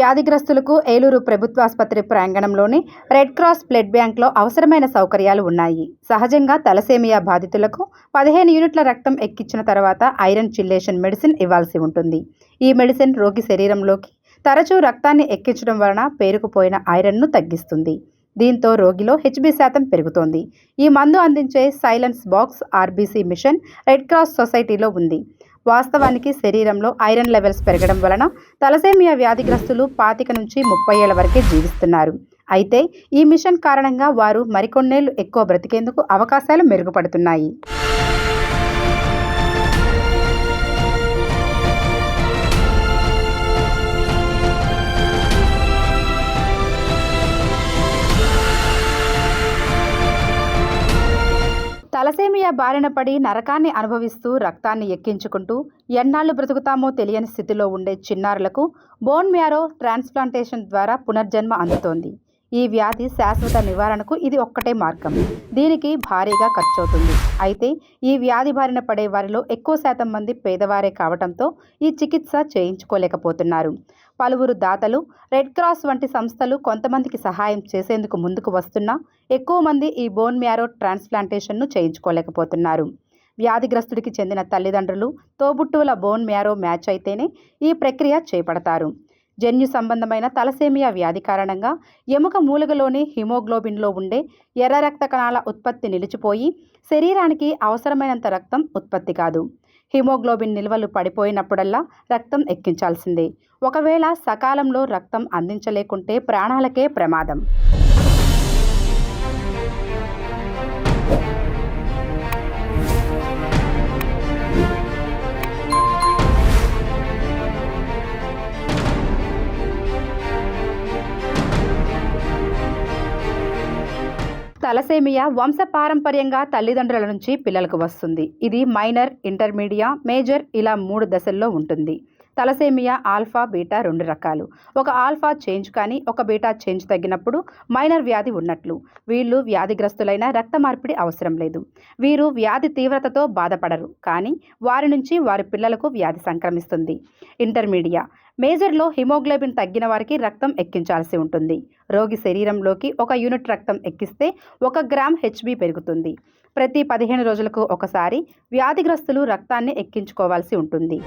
వ్యాధిగ్రస్తులకు ఏలూరు ప్రభుత్వాసుపత్రి ప్రాంగణంలోని red cross blood బ్యాంక్లో అవసరమైన సౌకర్యాలు ఉన్నాయి. సహజంగా తలసేమియా బాధితులకు పదిహేను యూనిట్ల రక్తం ఎక్కించిన తర్వాత ఐరన్ చిల్లేషన్ మెడిసిన్ ఇవ్వాల్సి ఉంటుంది. ఈ మెడిసిన్ రోగి శరీరంలోకి తరచూ రక్తాన్ని ఎక్కించడం వలన పేరుకుపోయిన ఐరన్ను తగ్గిస్తుంది. దీంతో రోగిలో హెచ్బి శాతం పెరుగుతోంది. ఈ మందు అందించే silence box RBC machine red cross సొసైటీలో ఉంది. వాస్తవానికి శరీరంలో ఐరన్ లెవెల్స్ పెరగడం వలన తలసేమియా వ్యాధిగ్రస్తులు పాతిక నుంచి ముప్పై ఏళ్ళ వరకే జీవిస్తున్నారు. అయితే ఈ మిషన్ కారణంగా వారు మరికొన్నేళ్ళు ఎక్కువ బ్రతికేందుకు అవకాశాలు మెరుగుపడుతున్నాయి. తలసేమియా బారిన పడి నరకాన్ని అనుభవిస్తూ రక్తాన్ని ఎక్కించుకుంటూ ఎన్నాళ్ళు బ్రతుకుతామో తెలియని స్థితిలో ఉండే చిన్నారులకు బోన్ మ్యారో ట్రాన్స్ప్లాంటేషన్ ద్వారా పునర్జన్మ అందుతోంది. ఈ వ్యాధి శాశ్వత నివారణకు ఇది ఒక్కటే మార్గం. దీనికి భారీగా ఖర్చవుతుంది. అయితే ఈ వ్యాధి బారిన పడే వారిలో ఎక్కువ శాతం మంది పేదవారే కావడంతో ఈ చికిత్స చేయించుకోలేకపోతున్నారు. పలువురు దాతలు రెడ్ క్రాస్ వంటి సంస్థలు కొంతమందికి సహాయం చేసేందుకు ముందుకు వస్తున్నా ఎక్కువ మంది ఈ బోన్ మ్యారో ట్రాన్స్ప్లాంటేషన్ను చేయించుకోలేకపోతున్నారు. వ్యాధిగ్రస్తుడికి చెందిన తల్లిదండ్రులు తోబుట్టువుల బోన్ మ్యారో మ్యాచ్ అయితేనే ఈ ప్రక్రియ చేపడతారు. జన్యు సంబంధమైన తలసేమియా వ్యాధి కారణంగా ఎముక మూలుగలోని హిమోగ్లోబిన్లో ఉండే ఎర్ర రక్త కణాల ఉత్పత్తి నిలిచిపోయి శరీరానికి అవసరమైనంత రక్తం ఉత్పత్తి కాదు. హిమోగ్లోబిన్ నిల్వలు పడిపోయినప్పుడల్లా రక్తం ఎక్కించాల్సిందే. ఒకవేళ సకాలంలో రక్తం అందించలేకుంటే ప్రాణాలకే ప్రమాదం. తలసేమియా వంశపారంపర్యంగా తల్లిదండ్రుల నుంచి పిల్లలకు వస్తుంది. ఇది మైనర్ ఇంటర్మీడియా మేజర్ ఇలా మూడు దశల్లో ఉంటుంది. తలసేమియా ఆల్ఫా బీటా రెండు రకాలు. ఒక ఆల్ఫా చేంజ్ కానీ ఒక బీటా చేంజ్ తగ్గినప్పుడు మైనర్ వ్యాధి ఉన్నట్లు. వీళ్ళు వ్యాధిగ్రస్తులైన రక్త మార్పిడి అవసరం లేదు. వీరు వ్యాధి తీవ్రతతో బాధపడరు కానీ వారి నుంచి వారి పిల్లలకు వ్యాధి సంక్రమిస్తుంది. ఇంటర్మీడియా. మేజర్లో హిమోగ్లోబిన్ తగ్గిన వారికి రక్తం ఎక్కించాల్సి ఉంటుంది. రోగి శరీరంలోకి ఒక యూనిట్ రక్తం ఎక్కిస్తే ఒక గ్రామ్ హెచ్బి పెరుగుతుంది. ప్రతి పదిహేను రోజులకు ఒకసారి వ్యాధిగ్రస్తులు రక్తాన్ని ఎక్కించుకోవాల్సి ఉంటుంది.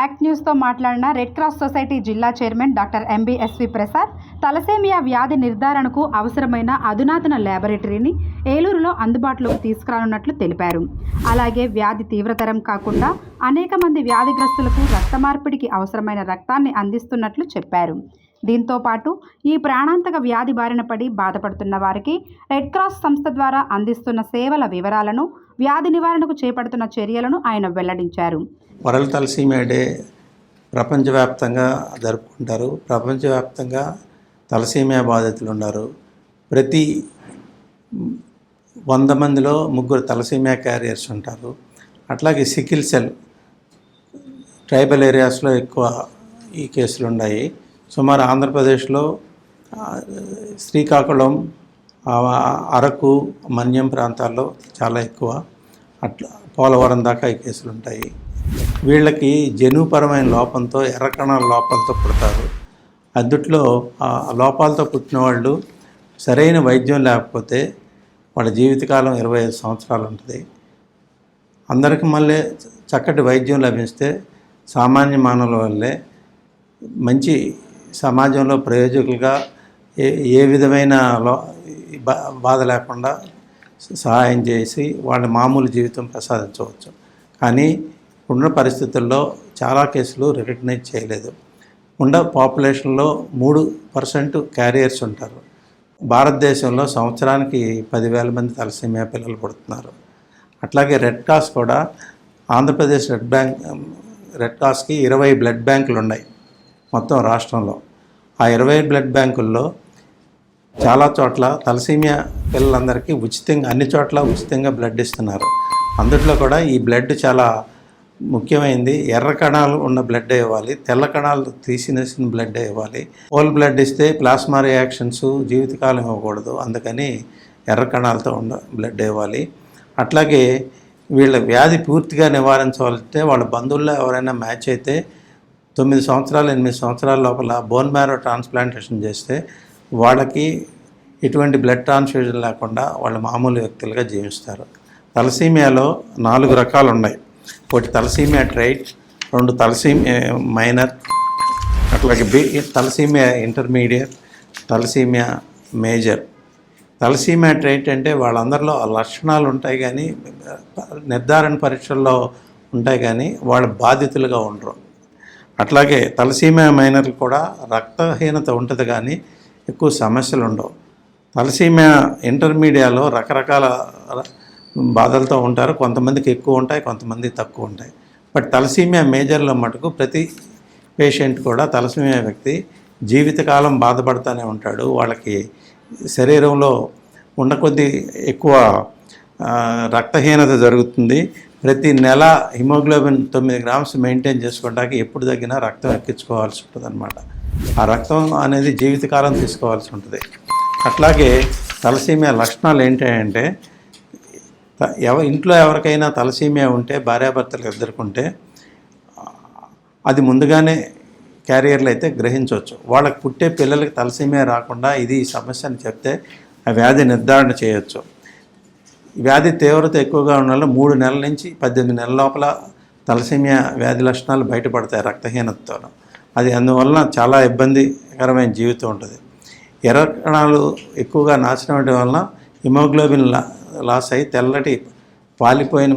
యాక్ట్ న్యూస్తో మాట్లాడిన రెడ్ క్రాస్ సొసైటీ జిల్లా chairman doctor M B S V Prasad thalassaemia వ్యాధి నిర్ధారణకు అవసరమైన అధునాతన ల్యాబొరేటరీని ఏలూరులో అందుబాటులోకి తీసుకురానున్నట్లు తెలిపారు. అలాగే వ్యాధి తీవ్రతరం కాకుండా అనేక మంది వ్యాధిగ్రస్తులకు రక్త మార్పిడికి అవసరమైన రక్తాన్ని అందిస్తున్నట్లు చెప్పారు. దీంతో పాటు ఈ ప్రాణాంతక వ్యాధి బారిన పడి బాధపడుతున్న వారికి రెడ్ క్రాస్ సంస్థ ద్వారా అందిస్తున్న సేవల వివరాలను వ్యాధి నివారణకు చేపడుతున్న చర్యలను ఆయన వెల్లడించారు. వరల్డ్ తలసీమియా డే ప్రపంచవ్యాప్తంగా జరుపుకుంటారు. ప్రపంచవ్యాప్తంగా తలసీమియా బాధితులు ఉన్నారు ప్రతి వంద మందిలో ముగ్గురు తలసీమియా క్యారియర్స్ ఉంటారు. అట్లాగే సికిల్ సెల్ ట్రైబల్ ఏరియాస్లో ఎక్కువ ఈ కేసులు ఉన్నాయి సుమారు ఆంధ్రప్రదేశ్లో శ్రీకాకుళం అరకు మన్యం ప్రాంతాల్లో చాలా ఎక్కువ. అట్లా పోలవరం దాకా ఈ కేసులు ఉంటాయి వీళ్ళకి జనుపరమైన లోపంతో ఎర్రకణాల లోపాలతో పుడతారు. అందుట్లో ఆ లోపాలతో పుట్టిన వాళ్ళు సరైన వైద్యం లేకపోతే వాళ్ళ జీవితకాలం ఇరవై ఐదు సంవత్సరాలు ఉంటుంది. అందరికి మళ్ళీ చక్కటి వైద్యం లభిస్తే సామాన్య మానవుల వల్లే మంచి సమాజంలో ప్రయోజకులుగా ఏ ఏ విధమైన లో బా- బాధ లేకుండా సహాయం చేసి వాళ్ళ మామూలు జీవితం ప్రసాదించవచ్చు. కానీ ఉన్న పరిస్థితుల్లో చాలా కేసులు రికగ్నైజ్ చేయలేదు. ఉండ పాపులేషన్లో మూడు పర్సెంట్ క్యారియర్స్ ఉంటారు. భారతదేశంలో సంవత్సరానికి పదివేల మంది తలసీమియా పిల్లలు పుడుతున్నారు. అట్లాగే రెడ్ క్రాస్ కూడా ఆంధ్రప్రదేశ్ రెడ్ బ్యాంక్ రెడ్ క్రాస్కి ఇరవై బ్లడ్ బ్యాంకులు ఉన్నాయి మొత్తం రాష్ట్రంలో. ఆ ఇరవై బ్లడ్ బ్యాంకుల్లో చాలా చోట్ల తలసీమియా పిల్లలందరికీ ఉచితంగా అన్ని చోట్ల ఉచితంగా బ్లడ్ ఇస్తున్నారు. అందుట్లో కూడా ఈ బ్లడ్ చాలా ముఖ్యమైనది ఎర్ర కణాలు ఉన్న బ్లడ్ ఇవ్వాలి తెల్ల కణాలు తీసినేసిన బ్లడ్ ఇవ్వాలి. హోల్ బ్లడ్ ఇస్తే ప్లాస్మా రియాక్షన్స్ జీవితకాలం ఇవ్వకూడదు. అందుకని ఎర్ర కణాలతో ఉన్న బ్లడ్ ఇవ్వాలి. అట్లాగే వీళ్ళ వ్యాధి పూర్తిగా నివారించవాలంటే వాళ్ళ బంధువుల్లో ఎవరైనా మ్యాచ్ అయితే తొమ్మిది సంవత్సరాలు ఎనిమిది సంవత్సరాల లోపల బోన్ మ్యారో ట్రాన్స్ప్లాంటేషన్ చేస్తే వాళ్ళకి ఎటువంటి బ్లడ్ ట్రాన్స్ఫ్యూజన్ లేకుండా వాళ్ళు మామూలు వ్యక్తులుగా జీవిస్తారు. తలసీమియాలో నాలుగు రకాలు ఉన్నాయి ఒకటి తలసీమియా ట్రైట్ రెండు తలసీమియా మైనర్ అట్లాగే B thalassaemia intermediate thalassaemia major. Thalassaemia trait అంటే వాళ్ళందరిలో ఆ లక్షణాలు ఉంటాయి కానీ నిర్ధారణ పరీక్షల్లో ఉంటాయి కానీ వాళ్ళు బాధితులుగా ఉండరు. అట్లాగే తలసీమియా మైనర్లు కూడా రక్తహీనత ఉంటుంది కానీ ఎక్కువ సమస్యలు ఉండవు తలసీమియా ఇంటర్మీడియాలో రకరకాల బాధలతో ఉంటారు. కొంతమందికి ఎక్కువ ఉంటాయి కొంతమందికి తక్కువ ఉంటాయి. బట్ తలసీమియా మేజర్లో మటుకు ప్రతి పేషెంట్ కూడా తలసీమియా వ్యక్తి జీవితకాలం బాధపడుతూనే ఉంటాడు. వాళ్ళకి శరీరంలో ఉన్న కొద్దీ ఎక్కువ రక్తహీనత జరుగుతుంది. ప్రతి నెల హిమోగ్లోబిన్ తొమ్మిది గ్రామ్స్ మెయింటైన్ చేసుకోవడానికి ఎప్పుడు తగ్గినా రక్తం ఎక్కించుకోవాల్సి ఉంటుంది అనమాట ఆ రక్తం అనేది జీవితకాలం తీసుకోవాల్సి ఉంటుంది. అట్లాగే తలసీమియా లక్షణాలు ఏంటంటే ఎవ ఇంట్లో ఎవరికైనా తలసీమియా ఉంటే భార్యాభర్తలు ఎదుర్కొంటే అది ముందుగానే క్యారియర్లు అయితే గ్రహించవచ్చు. వాళ్ళకి పుట్టే పిల్లలకి తలసీమియా రాకుండా ఇది సమస్య అని చెప్తే ఆ వ్యాధి నిర్ధారణ చేయొచ్చు. వ్యాధి తీవ్రత ఎక్కువగా ఉన్న మూడు నెలల నుంచి పద్దెనిమిది నెలల లోపల తలసీమియా వ్యాధి లక్షణాలు బయటపడతాయి రక్తహీనతతో అది అందువలన చాలా ఇబ్బందికరమైన జీవితం ఉంటుంది. ఎర్ర కణాలు ఎక్కువగా నాశనం అవడం వలన హిమోగ్లోబిన్ లా లాస్ అయి తెల్లటి పాలిపోయిన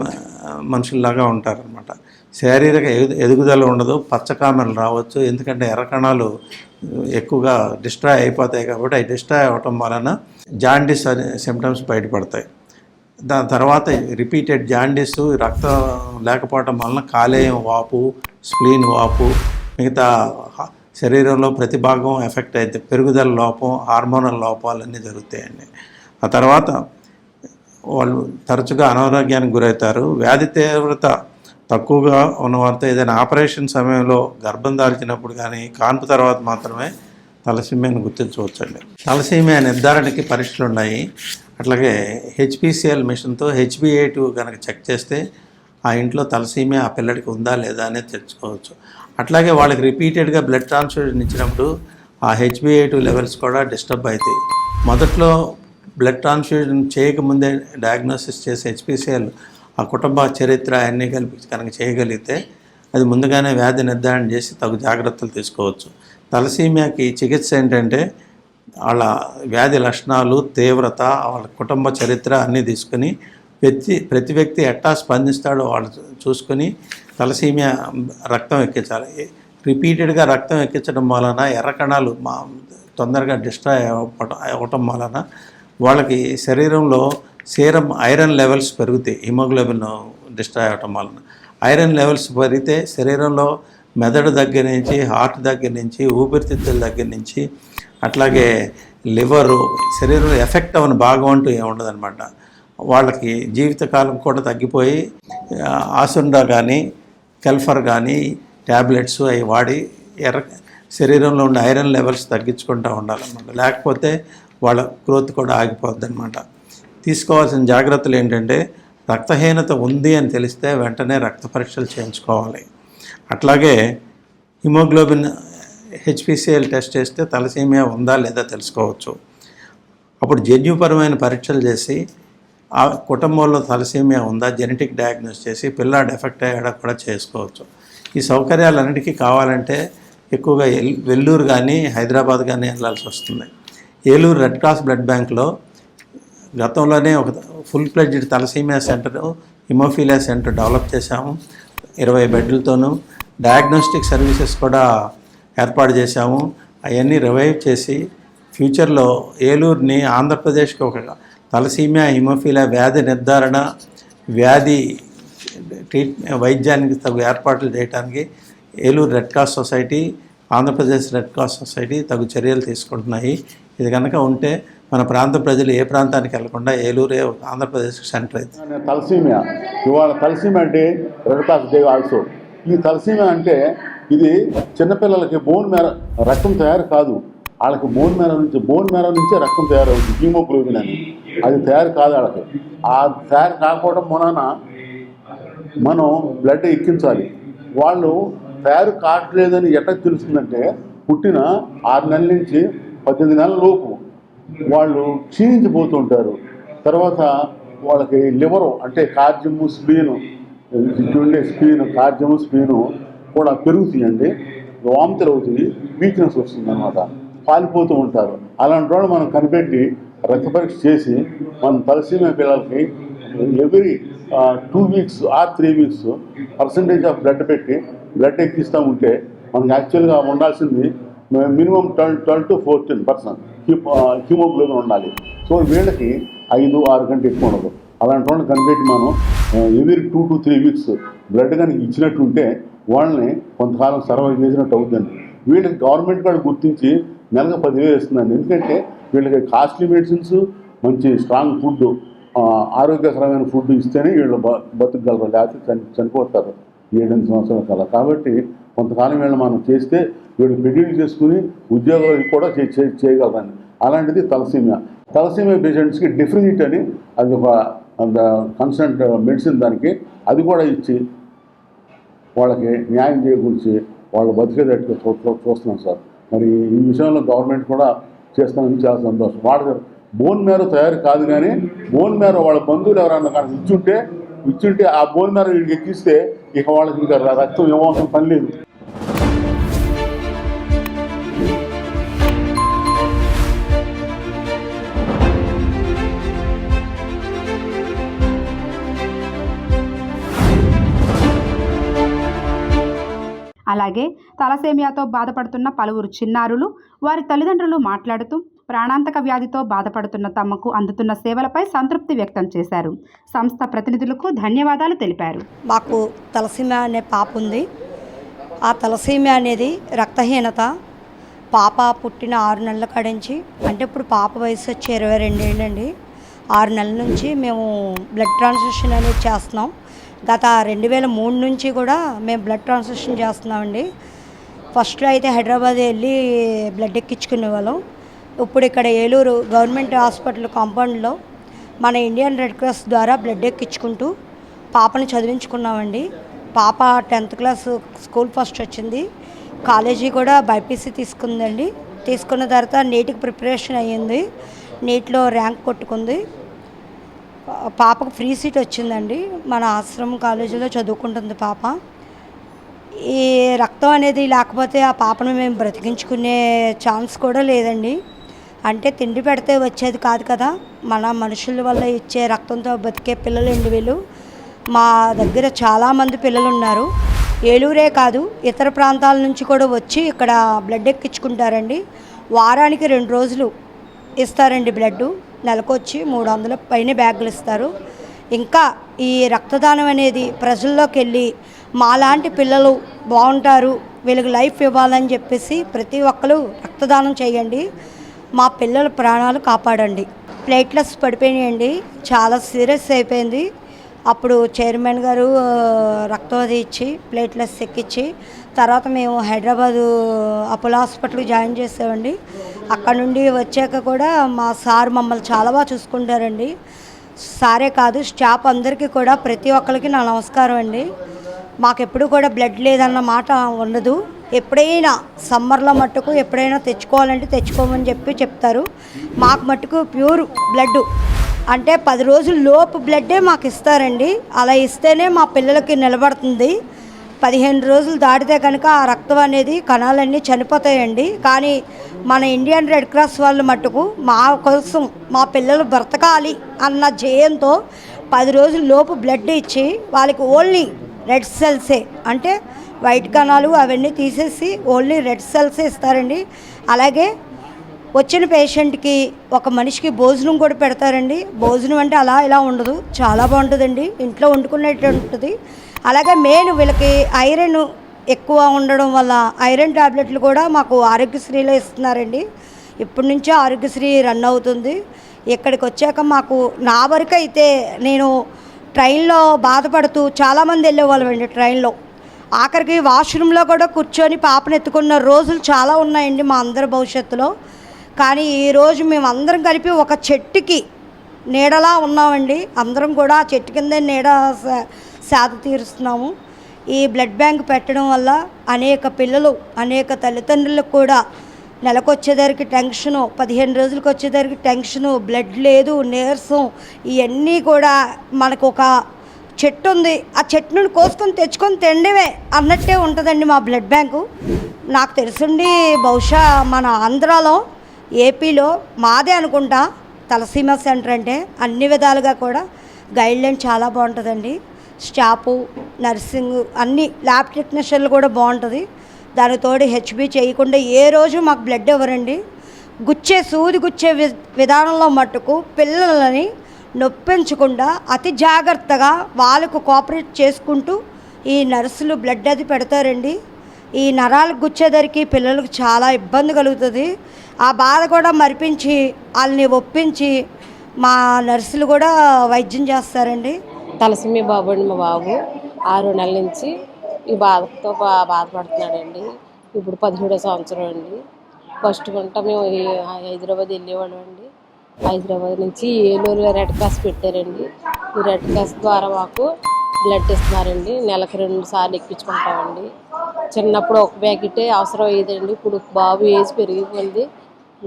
మనుషుల్లాగా ఉంటారనమాట శారీరక ఎదు ఎదుగుదల ఉండదు పచ్చకామెలు రావచ్చు. ఎందుకంటే ఎర్రకణాలు ఎక్కువగా డిస్ట్రాయ్ అయిపోతాయి కాబట్టి అవి డిస్ట్రాయ్ అవ్వటం వలన జాండీస్ అనే సిమ్టమ్స్ బయటపడతాయి. దాని తర్వాత రిపీటెడ్ జాండీస్ రక్తం లేకపోవటం వలన కాలేయం వాపు స్ప్లీన్ వాపు మిగతా శరీరంలో ప్రతి భాగం ఎఫెక్ట్ అయితే పెరుగుదల లోపం హార్మోనల్ లోపాలన్నీ జరుగుతాయండి. ఆ తర్వాత వాళ్ళు తరచుగా అనారోగ్యానికి గురవుతారు. వ్యాధి తీవ్రత తక్కువగా ఉన్నవారితో ఏదైనా ఆపరేషన్ సమయంలో గర్భం దాల్చినప్పుడు కానీ కాన్పు తర్వాత మాత్రమే తలసీమియాను గుర్తించవచ్చండి. తలసీమియా నిర్ధారణకి పరీక్షలు ఉన్నాయి. అట్లాగే హెచ్పిసిఎల్ మిషన్తో హెచ్బిఏ టూ కనుక చెక్ చేస్తే ఆ ఇంట్లో తలసీమియా ఆ పిల్లడికి ఉందా లేదా అనేది తెలుసుకోవచ్చు. అట్లాగే వాళ్ళకి రిపీటెడ్గా బ్లడ్ ట్రాన్స్ఫ్యూజన్ ఇచ్చినప్పుడు ఆ హెచ్బిఏ టూ లెవెల్స్ కూడా డిస్టర్బ్ అవుతాయి. మొదట్లో బ్లడ్ ట్రాన్స్ఫ్యూజన్ చేయకముందే డయాగ్నోసిస్ చేసే హెచ్పిసిఎల్ ఆ కుటుంబ చరిత్ర అన్నీ కలిపి కనుక చేయగలిగితే అది ముందుగానే వ్యాధి నిర్ధారణ చేసి తగు జాగ్రత్తలు తీసుకోవచ్చు. తలసీమియాకి చికిత్స ఏంటంటే వాళ్ళ వ్యాధి లక్షణాలు తీవ్రత వాళ్ళ కుటుంబ చరిత్ర అన్నీ తీసుకుని ప్రతి ప్రతి వ్యక్తి ఎట్టా స్పందిస్తాడో వాళ్ళు చూసుకుని చూసుకొని తలసీమియా రక్తం ఎక్కించాలి. రిపీటెడ్గా రక్తం ఎక్కించడం వలన ఎర్ర కణాలు మా తొందరగా డిస్ట్రాయ్ అవ్వటం అవ్వటం వలన వాళ్ళకి శరీరంలో సీరం ఐరన్ లెవెల్స్ పెరుగుతాయి హిమోగ్లోబిన్ డిస్ట్రాయ్ అవ్వటం వలన ఐరన్ లెవెల్స్ పెరిగితే శరీరంలో మెదడు దగ్గర నుంచి హార్ట్ దగ్గర నుంచి ఊపిరితిత్తుల దగ్గర నుంచి అట్లాగే లివరు శరీరంలో ఎఫెక్ట్ అవ్వని భాగం అంటూ ఏముండదనమాట వాళ్ళకి జీవితకాలం కూడా తగ్గిపోయి ఆసుండా కానీ కెల్ఫర్ కానీ ట్యాబ్లెట్స్ అవి వాడి ఎర్ర శరీరంలో ఉండే ఐరన్ లెవెల్స్ తగ్గించుకుంటూ ఉండాలన్నమాట. లేకపోతే వాళ్ళ గ్రోత్ కూడా ఆగిపోద్ది అనమాట తీసుకోవాల్సిన జాగ్రత్తలు ఏంటంటే రక్తహీనత ఉంది అని తెలిస్తే వెంటనే రక్త పరీక్షలు చేయించుకోవాలి. అట్లాగే haemoglobin H P C L test చేస్తే తలసీమియా ఉందా లేదా తెలుసుకోవచ్చు. అప్పుడు జన్యుపరమైన పరీక్షలు చేసి ఆ కుటుంబంలో తలసీమియా ఉందా జెనెటిక్ డయాగ్నోస్ చేసి పిల్లాడు ఎఫెక్ట్ అయ్యాడా కూడా చేసుకోవచ్చు. ఈ సౌకర్యాలన్నిటికీ కావాలంటే ఎక్కువగా ఎల్- వెల్లూరు కానీ హైదరాబాద్ కానీ వెళ్ళాల్సి వస్తుంది. ఏలూరు రెడ్ క్రాస్ బ్లడ్ బ్యాంక్లో గతంలోనే ఒక full fledged thalassaemia centre haemophilia centre develop చేశాము. ఇరవై బెడ్లతోనూ డయాగ్నోస్టిక్ సర్వీసెస్ కూడా ఏర్పాటు చేశాము. అవన్నీ రివైవ్ చేసి ఫ్యూచర్లో ఏలూరుని ఆంధ్రప్రదేశ్కి ఒక తలసీమియా హిమోఫీలియా వ్యాధి నిర్ధారణ వ్యాధి ట్రీట్ వైద్యానికి తగు ఏర్పాట్లు చేయడానికి Eluru red cross society Andhra Pradesh red cross society తగు చర్యలు తీసుకుంటున్నాయి. ఇది కనుక ఉంటే మన ప్రాంత ప్రజలు ఏ ప్రాంతానికి వెళ్ళకుండా ఏలూరే ఆంధ్రప్రదేశ్ ఆంధ్రప్రదేశ్కి సెంటర్ అయితే. తలసీమియా. ఇవాళ తలసీమియా అంటే రెడ్ దేవ్ ఆల్సో. ఈ తలసీమియా అంటే ఇది చిన్నపిల్లలకి బోన్ మేర రక్తం తయారు కాదు. వాళ్ళకి బోన్ మేర నుంచి బోన్ మేర నుంచే రక్తం తయారవుతుంది హీమోగ్లోబిన్ అని. అది తయారు కాదు వాళ్ళకి. ఆ తయారు కాకపోవడం మూలన మనం బ్లడ్ ఎక్కించాలి. వాళ్ళు తయారు కావట్లేదని ఎట్లా తెలుస్తుందంటే పుట్టిన ఆరు నెలల నుంచి పద్దెనిమిది నెలల లోపు వాళ్ళు క్షీణించిపోతుంటారు. తర్వాత వాళ్ళకి లివరు అంటే కార్జము స్పీను ఇటు ఉండే స్పీను కార్జము స్పీను కూడా పెరుగుతాయండి వాంతులు అవుతుంది వీక్నెస్ వస్తుంది అనమాట పాలిపోతూ ఉంటారు. అలాంటి వాళ్ళు మనం కనిపెట్టి రక్త పరీక్ష చేసి మనం తలసీమ పిల్లలకి every two weeks or three weeks percentage of blood పెట్టి బ్లడ్ ఎక్కిస్తూ ఉంటే మనకి యాక్చువల్గా ఉండాల్సింది minimum twelve twelve to fourteen percent haemoglobin ఉండాలి. సో వీళ్ళకి ఐదు ఆరు గంటలు ఎక్కువ ఉండదు. అలాంటి వాళ్ళని కనిపెట్టి మనం every two to three weeks blood కనుక ఇచ్చినట్టు ఉంటే వాళ్ళని కొంతకాలం సర్వైవ్ చేసినట్టు అవుతుంది వీళ్ళకి గవర్నమెంట్ కూడా గుర్తించి నెలకు పదివేలు ఇస్తుందండి ఎందుకంటే వీళ్ళకి కాస్ట్లీ మెడిసిన్స్ మంచి స్ట్రాంగ్ ఫుడ్ ఆరోగ్యకరమైన ఫుడ్ ఇస్తేనే వీళ్ళు బ బతుకగలరు. లేకపోతే చని చనిపోతారు. ఏడెనిమిది సంవత్సరాల కల్లా కాబట్టి కొంతకాలం వీళ్ళు మనం చేస్తే వీళ్ళు షెడ్యూల్ చేసుకుని ఉద్యోగాలు కూడా చే చేయగలరండి అలాంటిది తలసీమియా తలసీమియా పేషెంట్స్కి డిఫరెంట్ అని అది ఒక కన్సంట్ మెడిసిన్ దానికి అది కూడా ఇచ్చి వాళ్ళకి న్యాయం చేకూర్చి వాళ్ళు బతికేటట్టుగా చూ చూస్తున్నాం సార్. మరి ఈ విషయంలో గవర్నమెంట్ కూడా చేస్తానని చాలా సంతోషం. వాళ్ళ బోన్ మేర తయారు కాదు కానీ బోన్ మేర వాళ్ళ బంధువులు ఎవరన్నా కానీ ఇచ్చుంటే ఇచ్చుంటే ఆ బోన్ మేర వీడికి ఎక్కిస్తే ఇక వాళ్ళకి ఇంకా రక్తం ఇవ్వాల్సిన పని లేదు. అలాగే తలసేమియాతో బాధపడుతున్న పలువురు చిన్నారులు వారి తల్లిదండ్రులు మాట్లాడుతూ ప్రాణాంతక వ్యాధితో బాధపడుతున్న తమకు అందుతున్న సేవలపై సంతృప్తి వ్యక్తం చేశారు. సంస్థ ప్రతినిధులకు ధన్యవాదాలు తెలిపారు. మాకు తలసీమ అనే పాప ఉంది. ఆ తలసీమ అనేది రక్తహీనత. పాప పుట్టిన ఆరు నెలల కాడించి అంటే ఇప్పుడు పాప వయసు వచ్చి ఇరవై రెండేళ్ళండి ఆరు నెలల నుంచి మేము బ్లడ్ ట్రాన్స్ఫ్యూషన్ అనేది చేస్తున్నాం. గత రెండు వేల మూడు నుంచి కూడా మేము బ్లడ్ ట్రాన్స్ఫ్యూషన్ చేస్తున్నామండి. ఫస్ట్లో అయితే హైదరాబాద్ వెళ్ళి బ్లడ్ ఎక్కించుకునే వాళ్ళం. ఇప్పుడు ఇక్కడ ఏలూరు గవర్నమెంట్ హాస్పిటల్ కాంపౌండ్లో మన ఇండియన్ రెడ్ క్రాస్ ద్వారా బ్లడ్ ఎక్కించుకుంటూ పాపను చదివించుకున్నామండి. పాప టెన్త్ క్లాస్ స్కూల్ ఫస్ట్ వచ్చింది. కాలేజీ కూడా బైపీసీ తీసుకుందండి. తీసుకున్న తర్వాత నీట్కి ప్రిపరేషన్ అయ్యింది. నీట్లో ర్యాంక్ కొట్టుకుంది. పాపకు ఫ్రీ సీట్ వచ్చిందండి. మన ఆశ్రమం కాలేజీలో చదువుకుంటుంది పాప. ఈ రక్తం అనేది లేకపోతే ఆ పాపను మేము బ్రతికించుకునే ఛాన్స్ కూడా లేదండి. అంటే తిండి పెడితే వచ్చేది కాదు కదా. మన మనుషుల వల్ల ఇచ్చే రక్తంతో బతికే పిల్లలు అండి వీళ్ళు. మా దగ్గర చాలామంది పిల్లలు ఉన్నారు. ఏలూరే కాదు ఇతర ప్రాంతాల నుంచి కూడా వచ్చి ఇక్కడ బ్లడ్ ఎక్కించుకుంటారండి. వారానికి రెండు రోజులు ఇస్తారండి బ్లడ్. నెలకొచ్చి మూడు వందల పైన బ్యాగులు ఇస్తారు. ఇంకా ఈ రక్తదానం అనేది ప్రజల్లోకి వెళ్ళి మాలాంటి పిల్లలు బాగుంటారు వీళ్ళకి లైఫ్ ఇవ్వాలని చెప్పేసి ప్రతి ఒక్కరు రక్తదానం చేయండి. మా పిల్లల ప్రాణాలు కాపాడండి. ప్లేట్లెస్ పడిపోయినాయండి. చాలా సీరియస్ అయిపోయింది. అప్పుడు చైర్మన్ గారు రక్తం అది ఇచ్చి ప్లేట్లెస్ ఎక్కిచ్చి తర్వాత మేము హైదరాబాదు అపోలో హాస్పిటల్కి జాయిన్ చేసామండి. అక్కడ నుండి వచ్చాక కూడా మా సార్ మమ్మల్ని చాలా బాగా చూసుకుంటారండి. సారే కాదు స్టాఫ్ అందరికీ కూడా ప్రతి ఒక్కరికి నా నమస్కారం అండి. మాకెప్పుడు కూడా బ్లడ్ లేదన్న మాట ఉండదు. ఎప్పుడైనా సమ్మర్లో మట్టుకు ఎప్పుడైనా తెచ్చుకోవాలంటే తెచ్చుకోమని చెప్పి చెప్తారు. మాకు మట్టుకు ప్యూర్ బ్లడ్ అంటే పది రోజుల లోపు బ్లడ్డే మాకు ఇస్తారండి. అలా ఇస్తేనే మా పిల్లలకి నిలబడుతుంది. పదిహేను రోజులు దాటితే కనుక ఆ రక్తం అనేది కణాలన్నీ చనిపోతాయండి. కానీ మన ఇండియన్ రెడ్ క్రాస్ వాళ్ళు మట్టుకు మా కోసం మా పిల్లలు బ్రతకాలి అన్న జయంతో పది రోజుల లోపు బ్లడ్ ఇచ్చి వాళ్ళకి ఓన్లీ రెడ్ సెల్సే. అంటే వైట్ కణాలు అవన్నీ తీసేసి ఓన్లీ రెడ్ సెల్స్ ఇస్తారండి అలాగే వచ్చిన పేషెంట్కి ఒక మనిషికి భోజనం కూడా పెడతారండి. భోజనం అంటే అలా ఇలా ఉండదు. చాలా బాగుంటుందండి. ఇంట్లో వండుకునేట్టు ఉంటుంది. అలాగే మెయిన్ వీళ్ళకి ఐరన్ ఎక్కువ ఉండడం వల్ల ఐరన్ టాబ్లెట్లు కూడా మాకు ఆరోగ్యశ్రీలో ఇస్తున్నారండి. ఇప్పటి నుంచే ఆరోగ్యశ్రీ రన్ అవుతుంది. ఇక్కడికి వచ్చాక మాకు నా వరకు అయితే నేను ట్రైన్లో బాధపడుతూ చాలామంది వెళ్ళేవాళ్ళమండి ట్రైన్లో. ఆఖరికి వాష్రూమ్లో కూడా కూర్చొని పాపను ఎత్తుకున్న రోజులు చాలా ఉన్నాయండి మా అందరి భవిష్యత్తులో. కానీ ఈరోజు మేము అందరం కలిపి ఒక చెట్టుకి నీడలా ఉన్నామండి. అందరం కూడా ఆ చెట్టు కింద నీడ సేద తీరుస్తున్నాము. ఈ బ్లడ్ బ్యాంక్ పెట్టడం వల్ల అనేక పిల్లలు అనేక తల్లిదండ్రులకు కూడా నెలకు వచ్చేసరికి టెన్షను పదిహేను రోజులకు వచ్చేసరికి టెన్షను బ్లడ్ లేదు నీరసం ఇవన్నీ కూడా మనకు ఒక చెట్టు ఉంది ఆ చెట్టు నుండి కోసుకొని తెచ్చుకొని తినడమే అన్నట్టే ఉంటుందండి మా బ్లడ్ బ్యాంకు. నాకు తెలుసుండి బహుశా మన ఆంధ్రాలో ఏపీలో మాదే అనుకుంటా తలసీమ సెంటర్ అంటే అన్ని విధాలుగా కూడా గైడ్లైన్ చాలా బాగుంటుందండి. స్టాఫు నర్సింగ్ అన్ని ల్యాబ్ టెక్నీషియన్లు కూడా బాగుంటుంది. దానికి తోడు హెచ్బి చేయకుండా ఏ రోజు మాకు బ్లడ్ ఇవ్వరండి. గుచ్చే సూది గుచ్చే వి విధానంలో మట్టుకు పిల్లలని నొప్పించకుండా అతి జాగ్రత్తగా వాళ్ళకు కోఆపరేట్ చేసుకుంటూ ఈ నర్సులు బ్లడ్ అది పెడతారండి. ఈ నరాలకు గుచ్చేదరికి పిల్లలకు చాలా ఇబ్బంది కలుగుతుంది. ఆ బాధ కూడా మరిపించి వాళ్ళని ఒప్పించి మా నర్సులు కూడా వైద్యం చేస్తారండి. తలసిమి బాబు అండి మా బాబు. ఆరు నెలల నుంచి ఈ బాధతో బా బాధపడుతున్నాడండి. ఇప్పుడు పదిహేడో సంవత్సరం అండి. ఫస్ట్ గుంట మేము హైదరాబాద్ వెళ్ళేవాళ్ళం అండి. హైదరాబాద్ నుంచి ఏలూరులో రెడ్ క్రాస్ పెట్టారండి. ఈ రెడ్ క్రాస్ ద్వారా మాకు బ్లడ్ ఇస్తున్నారండి నెలకు రెండు సార్లు ఎక్కించుకుంటామండి. చిన్నప్పుడు ఒక ప్యాకెట్ అవసరం అయ్యేదండి. ఇప్పుడు బాబు ఏజ్ పెరిగిపోయింది.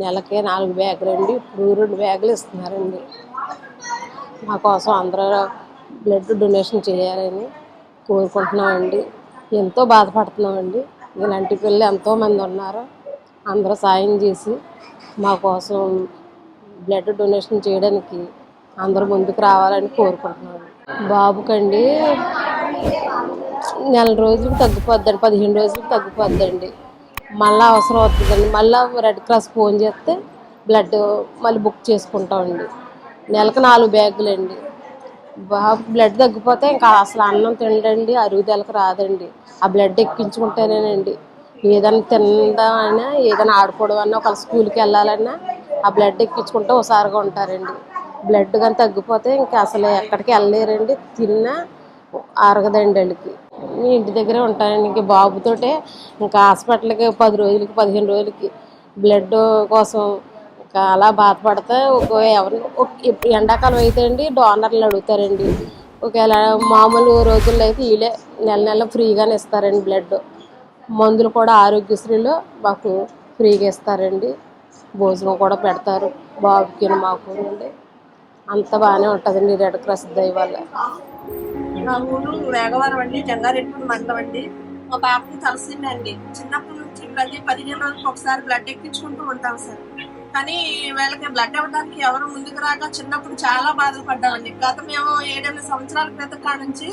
నెలకే నాలుగు బ్యాగులు అండి ఇప్పుడు రెండు బ్యాగులు ఇస్తున్నారండి. మా కోసం అందరూ బ్లడ్ డొనేషన్ చేయాలని కోరుకుంటున్నామండి. ఎంతో బాధపడుతున్నామండి. ఇలాంటి పిల్లలు ఎంతోమంది ఉన్నారు. అందరూ సాయం చేసి మా కోసం బ్లడ్ డొనేషన్ చేయడానికి అందరూ ముందుకు రావాలని కోరుకుంటున్నాను. బాబుకండి నెల రోజులు తగ్గిపోద్దండి పదిహేను రోజులు తగ్గిపోద్దండి. మళ్ళీ అవసరం అవుతుందండి మళ్ళీ రెడ్ క్రాస్ ఫోన్ చేస్తే బ్లడ్ మళ్ళీ బుక్ చేసుకుంటామండి. నెలకు నాలుగు బ్యాగులు అండి బాబు బ్లడ్ తగ్గిపోతే ఇంకా అసలు అన్నం తినడండి అరుగుదలకు రాదండి. ఆ బ్లడ్ ఎక్కించుకుంటేనేనండి. ఏదైనా తినడామైనా ఏదైనా ఆడుకోవడం అన్నా ఒకవేళ స్కూల్కి వెళ్ళాలన్నా ఆ బ్లడ్ ఎక్కించుకుంటే ఒకసారిగా ఉంటారండి. బ్లడ్ కానీ తగ్గిపోతే ఇంకా అసలు ఎక్కడికి వెళ్ళలేరండి. తిన్నా అరగదండి వాళ్ళకి ఇంటి దగ్గరే ఉంటానండి. ఇంక బాబుతోటే ఇంకా హాస్పిటల్కి పది రోజులకి పదిహేను రోజులకి బ్లడ్ కోసం ఇంకా అలా బాధపడితే ఒక ఎవరిని ఎండాకాలం అయితే అండి డోనర్లు అడుగుతారండి. ఒకవేళ మామూలు రోజుల్లో అయితే వీళ్ళే నెల నెల ఫ్రీగానే ఇస్తారండి బ్లడ్ మందులు కూడా ఆరోగ్యశ్రీలో మాకు ఫ్రీగా ఇస్తారండి. భోజనం కూడా పెడతారు. బాబుకి మాకు అండి అంత బాగానే ఉంటుందండి రెడ్ క్రాస్ దయ వల్ల. నా ఊరు వేగవరం అండి జంగారెడ్డి మండలం అండి. మా పాపకి తలసింది అండి. చిన్నప్పటి నుంచి ప్రతి పదిహేను రోజులకు ఒకసారి బ్లడ్ ఎక్కించుకుంటూ ఉంటాం సార్. కానీ వీళ్ళకి బ్లడ్ ఇవ్వడానికి ఎవరు ముందుకు రాక చిన్నప్పుడు చాలా బాధలు పడ్డామండి గత మేము ఏడెనిమిది సంవత్సరాల క్రితం కాడ నుంచి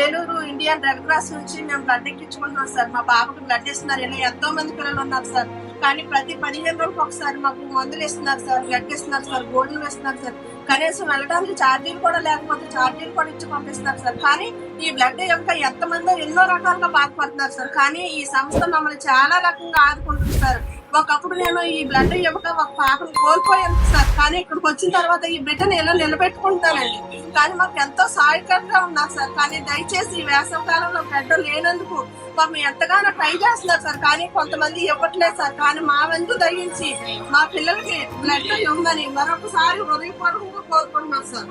ఏలూరు ఇండియన్ రెడ్ క్రాస్ నుంచి మేము బ్లడ్ ఎక్కించుకుంటున్నాం సార్. మా బాబుకి బ్లడ్ ఇస్తున్నారు. ఇలా ఎంతో మంది పిల్లలు ఉన్నారు సార్. కానీ ప్రతి పదిహేను రోజులకు ఒకసారి మాకు మందులు ఇస్తున్నారు సార్ బ్లడ్ ఇస్తున్నారు సార్ గోల్డ్లు ఇస్తున్నారు సార్. కనీసం వెళ్ళడానికి ఛార్జీలు కూడా లేకపోతే ఛార్జీలు కూడా ఇచ్చి పంపిస్తున్నారు సార్. కానీ ఈ బ్లడ్ యొక్క ఎంతమందో ఎన్నో రకాలుగా బాధపడుతున్నారు సార్. కానీ ఈ సంస్థ మమ్మల్ని చాలా రకంగా ఆదుకుంటుంది సార్. ఒకప్పుడు నేను ఈ బ్లడ్ ఇవ్వక ఒక పాపను కోల్పోయాను సార్. కానీ ఇక్కడికి వచ్చిన తర్వాత ఈ బిడ్డను ఎలా నిలబెట్టుకుంటానండి. కానీ మాకు ఎంతో సహాయకరంగా ఉన్నారు సార్. కానీ దయచేసి ఈ వేసవి కాలంలో బ్లడ్ లేనందుకు పాపం ఎంతగానో ట్రై చేస్తున్నారు సార్. కానీ కొంతమంది ఇవ్వట్లేదు సార్. కానీ మా వంతు దయించి మా పిల్లలకి బ్లడ్ ఇవ్వమని మరొకసారి హృదయపూర్వకంగా కోరుకుంటున్నాం sir.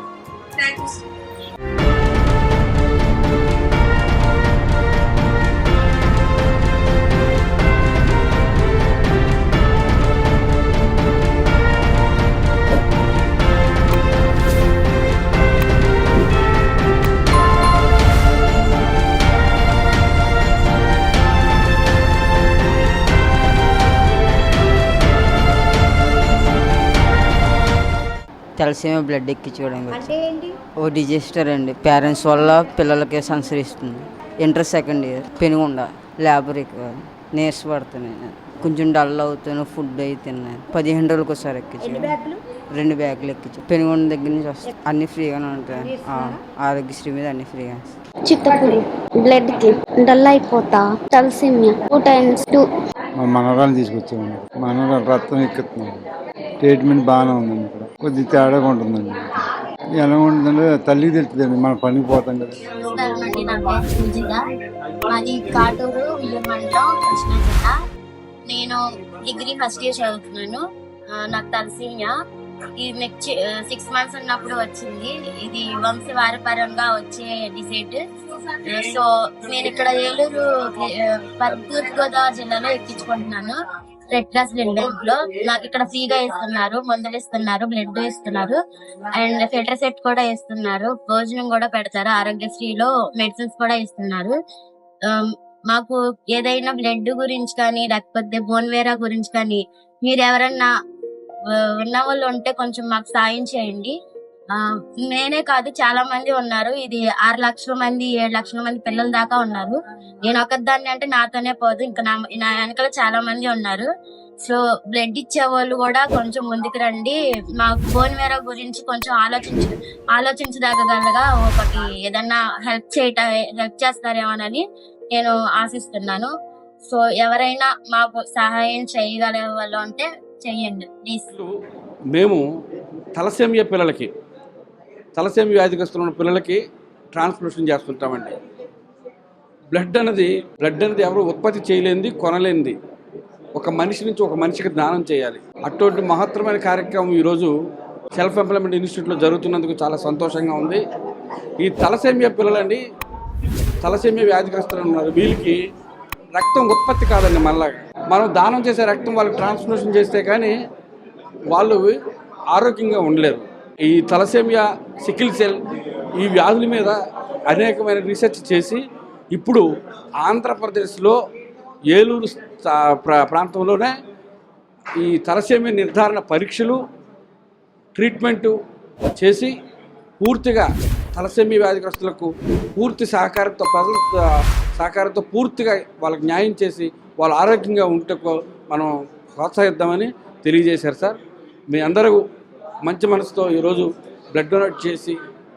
Thank you sir thalassemia blood ఎక్కించుకోవడం. అంటే ఏంటి? ఓ డిజిస్టర్ అండి. పేరెంట్స్ వల్ల పిల్లలకి సంచరిస్తుంది. ఇంటర్ సెకండ్ ఇయర్ పెనుగొండ ల్యాబొరేట్ నీరస పడుతున్నాయి. కొంచెం డల్ అవుతాను ఫుడ్ అయి తిన్నాను. పదిహేను రోజులకు ఒకసారి ఎక్కించాను బ్యాగులు? రెండు బ్యాగులు ఎక్కించి. పెనుగొండ దగ్గర నుంచి వస్తాయి అన్ని ఫ్రీగానే ఉంటాయి. ఆ, ఆరోగ్యశ్రీ మీద అన్ని ఫ్రీగా చిత్తపురి బ్లడ్కి డల్ అయిపోతా. తలసిమియా? టూ టైమ్స్ టూ మనవరాలు తీసుకొచ్చామండి. మనవరాలు రక్తం ఎక్కుతుంది ట్రీట్మెంట్ బాగానే ఉందండి. కొద్ది తేడాగా ఉంటుందండి. ఎలా ఉంటుందంటే తల్లికి తెలుస్తుందండి మనం పనికి పోతాం కదా. నా పేరు పూజిత మాది కాటూరు వియ్యమండలం కృష్ణా జిల్లా నేను డిగ్రీ ఫస్ట్ ఇయర్ చదువుతున్నాను. నాకు తలసీమియా ఇది నెక్స్ట్ సిక్స్ మంత్స్ ఉన్నప్పుడు వచ్చింది. ఇది వంశవారపరంగా వచ్చే డిసీజ్ సో నేను ఇక్కడ ఏలూరు ఆ, తూర్పు గోదావరి జిల్లాలో ఎక్కించుకుంటున్నాను. రెడ్ క్రాస్ బ్లడ్లో నాకు ఇక్కడ ఫ్రీగా ఇస్తున్నారు మందులు ఇస్తున్నారు బ్లడ్ ఇస్తున్నారు అండ్ ఫిల్టర్ సెట్ కూడా ఇస్తున్నారు భోజనం కూడా పెడతారు. ఆరోగ్యశ్రీలో మెడిసిన్స్ కూడా ఇస్తున్నారు um, మాకు ఏదైనా బ్లడ్ గురించి కానీ లేకపోతే బోన్ వేరా గురించి కానీ మీరు ఎవరన్నా uh, ఉన్న వాళ్ళు ఉంటే కొంచెం మాకు సాయం చేయండి. నేనే కాదు చాలా మంది ఉన్నారు. ఇది ఆరు లక్షల మంది ఏడు లక్షల మంది పిల్లల దాకా ఉన్నారు. నేను ఒకదాన్ని అంటే నాతోనే పోదు. ఇంకా నా నా వెనకాల చాలా మంది ఉన్నారు. సో బ్లడ్ ఇచ్చే వాళ్ళు కూడా కొంచెం ముందుకు రండి. మా బోన్ వేరా గురించి కొంచెం ఆలోచించ ఆలోచించదగలగా ఒకటి ఏదన్నా హెల్ప్ చేయట హెల్ప్ చేస్తారేమోనని నేను ఆశిస్తున్నాను. సో ఎవరైనా మాకు సహాయం చేయగల వాళ్ళు ఉంటే చెయ్యండి ప్లీజ్ మేము తలసేమియా పిల్లలకి తలసేమి వ్యాధిగ్రస్తులు ఉన్న పిల్లలకి ట్రాన్స్ఫ్యూషన్ చేస్తుంటామండి. బ్లడ్ అనేది బ్లడ్ అనేది ఎవరు ఉత్పత్తి చేయలేనిది కొనలేనిది. ఒక మనిషి నుంచి ఒక మనిషికి దానం చేయాలి. అటువంటి మహత్తరమైన కార్యక్రమం ఈరోజు సెల్ఫ్ ఎంప్లాయ్మెంట్ ఇన్స్టిట్యూట్లో జరుగుతున్నందుకు చాలా సంతోషంగా ఉంది. ఈ తలసేమియా పిల్లలండి తలసేమియా వ్యాధిగ్రస్తులు ఉన్నారు వీళ్ళకి రక్తం ఉత్పత్తి కాదండి మళ్ళా. మనం దానం చేసే రక్తం వాళ్ళకి ట్రాన్స్ఫ్యూషన్ చేస్తే కానీ వాళ్ళు ఆరోగ్యంగా ఉండలేరు. ఈ తలసేమియా సికిల్ సెల్ ఈ వ్యాధుల మీద అనేకమైన రీసెర్చ్ చేసి ఇప్పుడు ఆంధ్రప్రదేశ్లో ఏలూరు ప్రా- ప్రాంతంలోనే ఈ తలసేమియా నిర్ధారణ పరీక్షలు ట్రీట్మెంటు చేసి పూర్తిగా తలసేమి వ్యాధిగ్రస్తులకు పూర్తి సహకారంతో ప్రజల సహకారంతో పూర్తిగా వాళ్ళకి న్యాయం చేసి వాళ్ళు ఆరోగ్యంగా ఉంటే మనం ప్రోత్సహిద్దామని తెలియజేశారు సార్. మీ అందరూ మంచి మనసుతో ఈరోజు బ్లడ్ డొనేట్ చేసి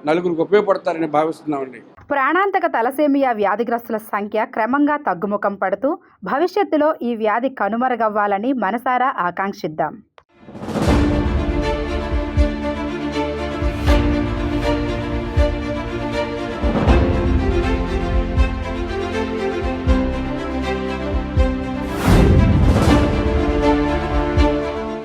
నలుగురికి ఉపయోగపడతారని భావిస్తున్నామండి. ప్రాణాంతక తలసేమియా వ్యాధిగ్రస్తుల సంఖ్య క్రమంగా తగ్గుముఖం పడుతూ భవిష్యత్తులో ఈ వ్యాధి కనుమరుగవ్వాలని మనసారా ఆకాంక్షిద్దాం.